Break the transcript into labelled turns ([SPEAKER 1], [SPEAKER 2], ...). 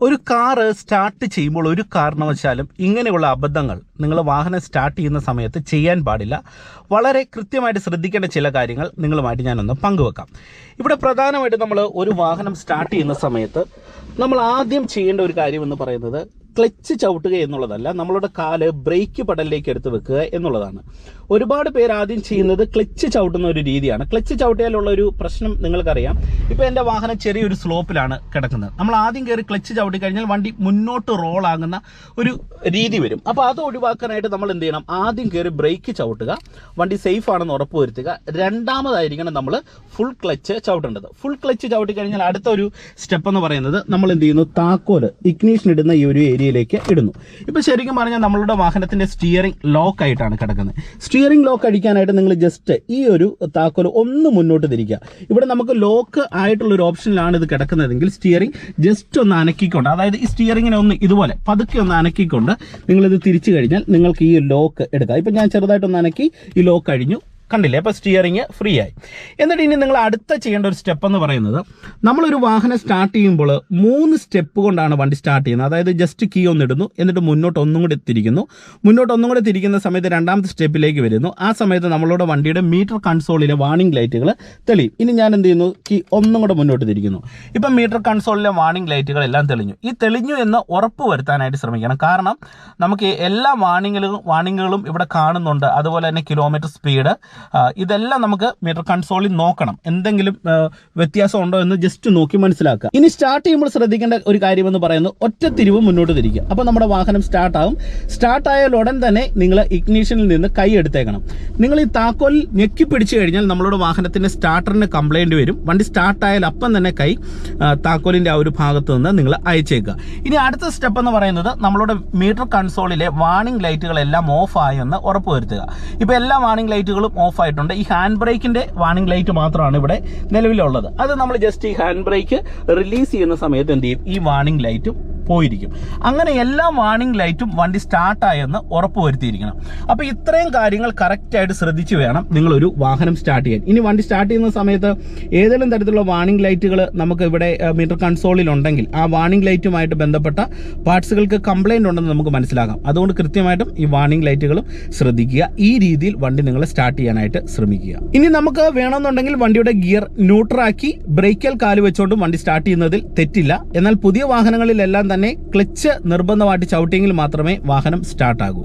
[SPEAKER 1] ഒരു car start ചെയ്യുമ്പോൾ ഒരു കാരണവശാലും ഇങ്ങനെയുള്ള അബദ്ധങ്ങൾ നിങ്ങൾ വാഹനം സ്റ്റാർട്ട് ചെയ്യുന്ന സമയത്ത് ചെയ്യാൻ പാടില്ല. വളരെ കൃത്യമായിട്ട് ശ്രദ്ധിക്കേണ്ട ചില കാര്യങ്ങൾ നിങ്ങളുമായിട്ട് ഞാനൊന്ന് പങ്കുവെക്കാം. ഇവിടെ പ്രധാനമായിട്ട് നമ്മൾ ഒരു വാഹനം സ്റ്റാർട്ട് ചെയ്യുന്ന സമയത്ത് നമ്മൾ ആദ്യം ചെയ്യേണ്ട ഒരു കാര്യം എന്ന് പറയുന്നത് ക്ലച്ച് ചവിട്ടുക എന്നുള്ളതല്ല നമ്മളുടെ കാൽ ബ്രേക്ക് പടലിലേക്ക് എടുത്ത് വെക്കുക എന്നുള്ളതാണ്. ഒരുപാട് പേര് ആദ്യം ചെയ്യുന്നത് ക്ലച്ച് ചവിട്ടുന്ന ഒരു രീതിയാണ്. ക്ലച്ച് ചവിട്ടിയാലുള്ള ഒരു പ്രശ്നം നിങ്ങൾക്കറിയാം. ഇപ്പോൾ എന്റെ വാഹനം ചെറിയൊരു സ്ലോപ്പിലാണ് കിടക്കുന്നത്. നമ്മൾ ആദ്യം കയറി ക്ലച്ച് ചവിട്ടി കഴിഞ്ഞാൽ വണ്ടി മുന്നോട്ട് റോൾ ആകുന്ന ഒരു രീതി വരും. അപ്പോൾ അത് ഒഴിവാക്കാനായിട്ട് നമ്മൾ എന്ത് ചെയ്യണം? ആദ്യം കയറി ബ്രേക്ക് ചവിട്ടുക. വണ്ടി സേഫ് ആണെന്ന് ഉറപ്പുവരുത്തുക. രണ്ടാമതായിരിക്കണം നമ്മൾ ഫുൾ ക്ലച്ച് ചവിട്ടേണ്ടത്. ഫുൾ ക്ലച്ച് ചവിട്ടി കഴിഞ്ഞാൽ അടുത്ത ഒരു സ്റ്റെപ്പ് എന്ന് പറയുന്നത് നമ്മൾ എന്ത് ചെയ്യുന്നു? താക്കോൽ ഇഗ്നീഷൻ ഇടുന്ന ഈ ഒരു ഏരിയയിലേക്ക് ഇടുന്നു. ഇപ്പൊ ശരിക്കും പറഞ്ഞാൽ നമ്മളുടെ വാഹനത്തിന്റെ സ്റ്റിയറിംഗ് ലോക്ക് ആയിട്ടാണ് കിടക്കുന്നത്. സ്റ്റിയറിംഗ് ലോക്ക് അടിക്കാനായിട്ട് നിങ്ങൾ ജസ്റ്റ് ഈ ഒരു താക്കോൽ ഒന്ന് മുന്നോട്ട് തിരിക്കുക. ഇവിടെ നമുക്ക് ലോക്ക് ആയിട്ടുള്ള ഒരു ഓപ്ഷനിലാണ് ഇത് കിടക്കുന്നതെങ്കിൽ സ്റ്റിയറിംഗ് ജസ്റ്റ് ഒന്ന് അനക്കിക്കൊണ്ട് അതായത് ഈ സ്റ്റിയറിംഗിനെ ഒന്ന് ഇതുപോലെ പതുക്കെ ഒന്ന് അനക്കിക്കൊണ്ട് നിങ്ങളിത് തിരിച്ചു കഴിഞ്ഞാൽ നിങ്ങൾക്ക് ഈ ലോക്ക് എടുക്കാം. ഇപ്പം ഞാൻ ചെറുതായിട്ടൊന്ന് അനക്കി ഈ ലോക്ക് കഴിഞ്ഞു കണ്ടില്ലേ? അപ്പോൾ സ്റ്റിയറിങ് ഫ്രീ ആയി. എന്നിട്ട് ഇനി നിങ്ങൾ അടുത്ത ചെയ്യേണ്ട ഒരു സ്റ്റെപ്പ് എന്ന് പറയുന്നത് നമ്മളൊരു വാഹനം സ്റ്റാർട്ട് ചെയ്യുമ്പോൾ മൂന്ന് സ്റ്റെപ്പ് കൊണ്ടാണ് വണ്ടി സ്റ്റാർട്ട് ചെയ്യുന്നത്. അതായത് ജസ്റ്റ് കീ ഒന്ന് ഇടുന്നു എന്നിട്ട് മുന്നോട്ട് ഒന്നും കൂടി തിരിക്കുന്നു. മുന്നോട്ട് ഒന്നും കൂടി തിരിക്കുന്ന സമയത്ത് രണ്ടാമത്തെ സ്റ്റെപ്പിലേക്ക് വരുന്നു. ആ സമയത്ത് നമ്മളുടെ വണ്ടിയുടെ മീറ്റർ കൺസോളിലെ വാണിംഗ് ലൈറ്റുകൾ തെളിയും. ഇനി ഞാൻ എന്ത് ചെയ്യുന്നു? കീ ഒന്നും കൂടെ മുന്നോട്ട് തിരിക്കുന്നു. ഇപ്പം മീറ്റർ കൺസോളിലെ വാണിംഗ് ലൈറ്റുകൾ എല്ലാം തെളിഞ്ഞു. ഈ തെളിഞ്ഞു എന്ന് ഉറപ്പ് വരുത്താനായിട്ട് ശ്രമിക്കണം. കാരണം നമുക്ക് എല്ലാ വാണിങ്ങുകളും വാണിങ്ങുകളും ഇവിടെ കാണുന്നുണ്ട്. അതുപോലെ തന്നെ കിലോമീറ്റർ സ്പീഡ് ഇതെല്ലാം നമുക്ക് മീറ്റർ കൺസോളിൽ നോക്കണം. എന്തെങ്കിലും വ്യത്യാസം ഉണ്ടോ എന്ന് ജസ്റ്റ് നോക്കി മനസ്സിലാക്കുക. ഇനി സ്റ്റാർട്ട് ചെയ്യുമ്പോൾ ശ്രദ്ധിക്കേണ്ട ഒരു കാര്യം എന്ന് പറയുന്നത് ഒറ്റ തിരിവ് മുന്നോട്ട് തിരിക്കുക. അപ്പോൾ നമ്മുടെ വാഹനം സ്റ്റാർട്ട് ആകും സ്റ്റാർട്ട് ആയാൽ ഉടൻ തന്നെ നിങ്ങൾ ഇഗ്നീഷനിൽ നിന്ന് കൈ എടുത്തേക്കണം. നിങ്ങൾ ഈ താക്കോൽ ഞെക്കി പിടിച്ചു കഴിഞ്ഞാൽ നമ്മളുടെ വാഹനത്തിന്റെ സ്റ്റാർട്ടറിന് കംപ്ലൈന്റ് വരും. വണ്ടി സ്റ്റാർട്ട് ആയാൽ അപ്പം തന്നെ കൈ താക്കോലിന്റെ ആ ഒരു ഭാഗത്ത് നിന്ന് നിങ്ങൾ അയച്ചേക്കുക. ഇനി അടുത്ത സ്റ്റെപ്പ് എന്ന് പറയുന്നത് നമ്മളുടെ മീറ്റർ കൺസോളിലെ വാണിംഗ് ലൈറ്റുകളെല്ലാം ഓഫ് ആയെന്ന് ഉറപ്പുവരുത്തുക. ഇപ്പോൾ എല്ലാ വാണിംഗ് ലൈറ്റുകളും ആയിട്ടുണ്ട് ഈ ഹാൻഡ് ബ്രേക്കിന്റെ വാണിംഗ് ലൈറ്റ് മാത്രമാണ് ഇവിടെ നിലവിലുള്ളത്. അത് നമ്മൾ ജസ്റ്റ് ഈ ഹാൻഡ് ബ്രേക്ക് റിലീസ് ചെയ്യുന്ന സമയത്ത് എന്ത് ചെയ്യും? ഈ വാണിംഗ് ലൈറ്റും പോയിരിക്കും. അങ്ങനെ എല്ലാ വാണിംഗ് ലൈറ്റും വണ്ടി സ്റ്റാർട്ടായെന്ന് ഉറപ്പുവരുത്തിയിരിക്കണം. അപ്പോൾ ഇത്രയും കാര്യങ്ങൾ കറക്റ്റായിട്ട് ശ്രദ്ധിച്ച് വേണം നിങ്ങളൊരു വാഹനം സ്റ്റാർട്ട് ചെയ്യാൻ. ഇനി വണ്ടി സ്റ്റാർട്ട് ചെയ്യുന്ന സമയത്ത് ഏതെങ്കിലും തരത്തിലുള്ള വാണിംഗ് ലൈറ്റുകൾ നമുക്ക് ഇവിടെ മീറ്റർ കൺസോളിൽ ഉണ്ടെങ്കിൽ ആ വാണിംഗ് ലൈറ്റുമായിട്ട് ബന്ധപ്പെട്ട പാർട്സുകൾക്ക് കംപ്ലൈന്റ് ഉണ്ടെന്ന് നമുക്ക് മനസ്സിലാക്കാം. അതുകൊണ്ട് കൃത്യമായിട്ടും ഈ വാണിംഗ് ലൈറ്റുകളും ശ്രദ്ധിക്കുക. ഈ രീതിയിൽ വണ്ടി നിങ്ങൾ സ്റ്റാർട്ട് ചെയ്യാനായിട്ട് ശ്രമിക്കുക. ഇനി നമുക്ക് വേണമെന്നുണ്ടെങ്കിൽ വണ്ടിയുടെ ഗിയർ ന്യൂട്രാക്കി ബ്രേക്കൽ കാൽ വെച്ചുകൊണ്ടും വണ്ടി സ്റ്റാർട്ട് ചെയ്യുന്നതിൽ തെറ്റില്ല. എന്നാൽ പുതിയ വാഹനങ്ങളിലെല്ലാം തന്നെ ക്ലച്ച് നിർബന്ധമായിട്ട് ചവിട്ടിയെങ്കിൽ മാത്രമേ വാഹനം സ്റ്റാർട്ട് ആകൂ